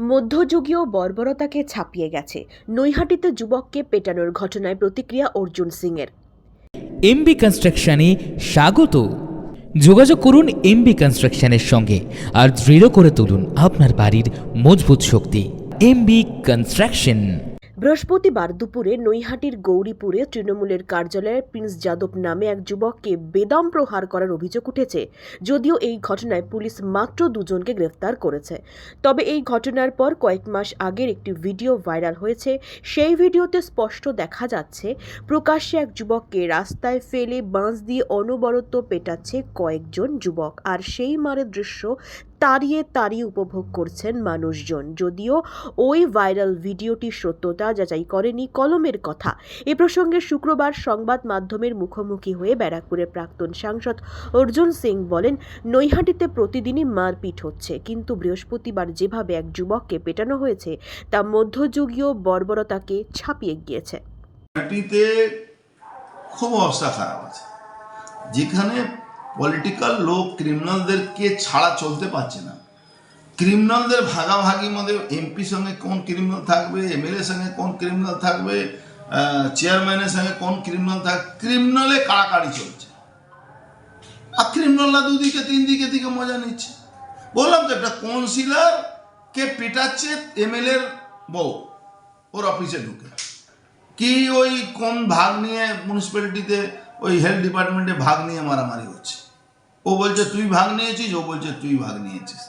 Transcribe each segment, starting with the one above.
মধ্যযুগীয় বর্বরতাকে ছাপিয়ে গেছে। নৈহাটিতে যুবককে পেটানোর ঘটনায় প্রতিক্রিয়া অর্জুন সিংয়ের। এমবি কনস্ট্রাকশনে স্বাগত। যোগাযোগ করুন এমবি কনস্ট্রাকশনের সঙ্গে আর দৃঢ় করে তুলুন আপনার বাড়ির মজবুত শক্তি। এমবি কনস্ট্রাকশন বৃহস্পতিবার দুপুরে নৈহাটির গৌরীপুরে তৃণমূলের কার্যালয়ে প্রিন্স যাদব নামে এক যুবককে বেদম প্রহার করার অভিযোগ উঠেছে, যদিও এই ঘটনায় পুলিশ মাত্র দুজনকে গ্রেফতার করেছে। তবে এই ঘটনার পর কয়েক মাস আগের একটি ভিডিও ভাইরাল হয়েছে। সেই ভিডিওতে স্পষ্ট দেখা যাচ্ছে, প্রকাশ্যে এক যুবককে রাস্তায় ফেলে বাঁশ দিয়ে অনবরত পেটাচ্ছে কয়েকজন যুবক। আর সেই মারের দৃশ্য তাড়িয়ে তাড়িয়ে উপভোগ করছেন মানুষজন। যদিও ওই ভাইরাল ভিডিওটির সত্যতা যাচাই করেনি কলমের কথা। এ প্রসঙ্গে শুক্রবার সংবাদ মাধ্যমের মুখোমুখি হয়ে ব্যারাকপুরের প্রাক্তন সাংসদ অর্জুন সিং বলেন, নৈহাটিতে প্রতিদিনই মারপিট হচ্ছে, কিন্তু বৃহস্পতিবার যেভাবে এক যুবককে পেটানো হয়েছে, তা মধ্যযুগীয় বর্বরতাকে ছাপিয়ে গিয়েছে। খুব অবস্থা খারাপ আছে। যেখানে পলিটিক্যাল লোক ক্রিমিনালদেরকে ছাড়া চলতে পারছে না। ক্রিমিনালদের ভাগাভাগি মধ্যে এমপি সঙ্গে কোন ক্রিমিনাল থাকবে এমএলএ সঙ্গে কোন ক্রিমিনাল থাকবে চেয়ারম্যানের সঙ্গে কোন ক্রিমিনাল থাকবে ক্রিমিনালে কাড়াকাড়ি চলছে। আর ক্রিমিনালরা দুদিকে তিন দিকে থেকে মজা নিচ্ছে। বললাম তো, একটা কাউন্সিলর কে পেটাচ্ছে এমএলএর বউ, ওর অফিসে ঢুকে। কি ওই কোন ভাগ নিয়ে মিউনিসিপ্যালিটিতে ওই হেলথ ডিপার্টমেন্টে ভাগ নিয়ে মারামারি হচ্ছে? ও বলছে, তুই ভাগ নিয়েছিস? ও বলছে, তুই ভাগ নিয়েছিস।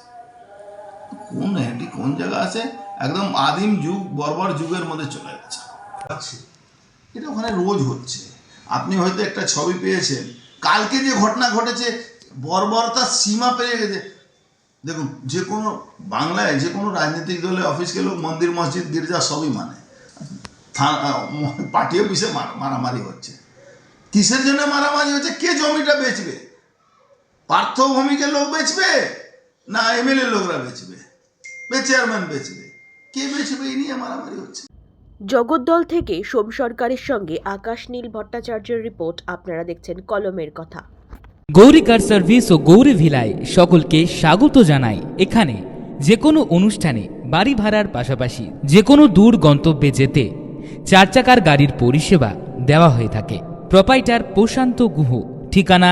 কোন এটি কোন জায়গা আছে? একদম আদিম যুগ, বর্বর যুগের মধ্যে চলে গেছে। এটা ওখানে রোজ হচ্ছে। আপনি হয়তো একটা ছবি পেয়েছেন। কালকে যে ঘটনা ঘটেছে, বর্বরতার সীমা পেরিয়ে গেছে। দেখুন, যে কোনো বাংলায়, যে কোনো রাজনৈতিক দলে অফিস গেলেও মন্দির, মসজিদ, গির্জা সবই মানে। পার্টি অফিসে মারামারি হচ্ছে। কিসের জন্য মারামারি হচ্ছে? কে জমিটা বেচবে? পার্থভূমিকে লোক বেচবে না এমএলএ লোকরা বেচবে? চেয়ারম্যান বেচবে। কে বেচবে? এই নিয়ে মারামারি হচ্ছে। জগদ্দল থেকে সোম সরকারের সঙ্গে আকাশ নীল ভট্টাচার্যের রিপোর্ট আপনারা দেখছেন কলমের কথা। গৌরী কার সার্ভিস ও গৌরী ভিলায় সকলকে স্বাগত জানাই। এখানে যে কোনো অনুষ্ঠানে বাড়ি ভাড়ার পাশাপাশি যে কোনো দূর গন্তব্যে যেতে চার চাকার গাড়ির পরিষেবা দেওয়া হয়ে থাকে। প্রপাইটার প্রশান্ত গুহ ঠিকানা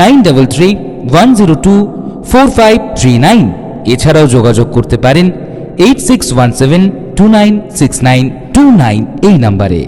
nine double three one zero two four five three nine এছাড়াও যোগাযোগ করতে পারেন eight six one seven two nine six nine two nine এই নাম্বারে।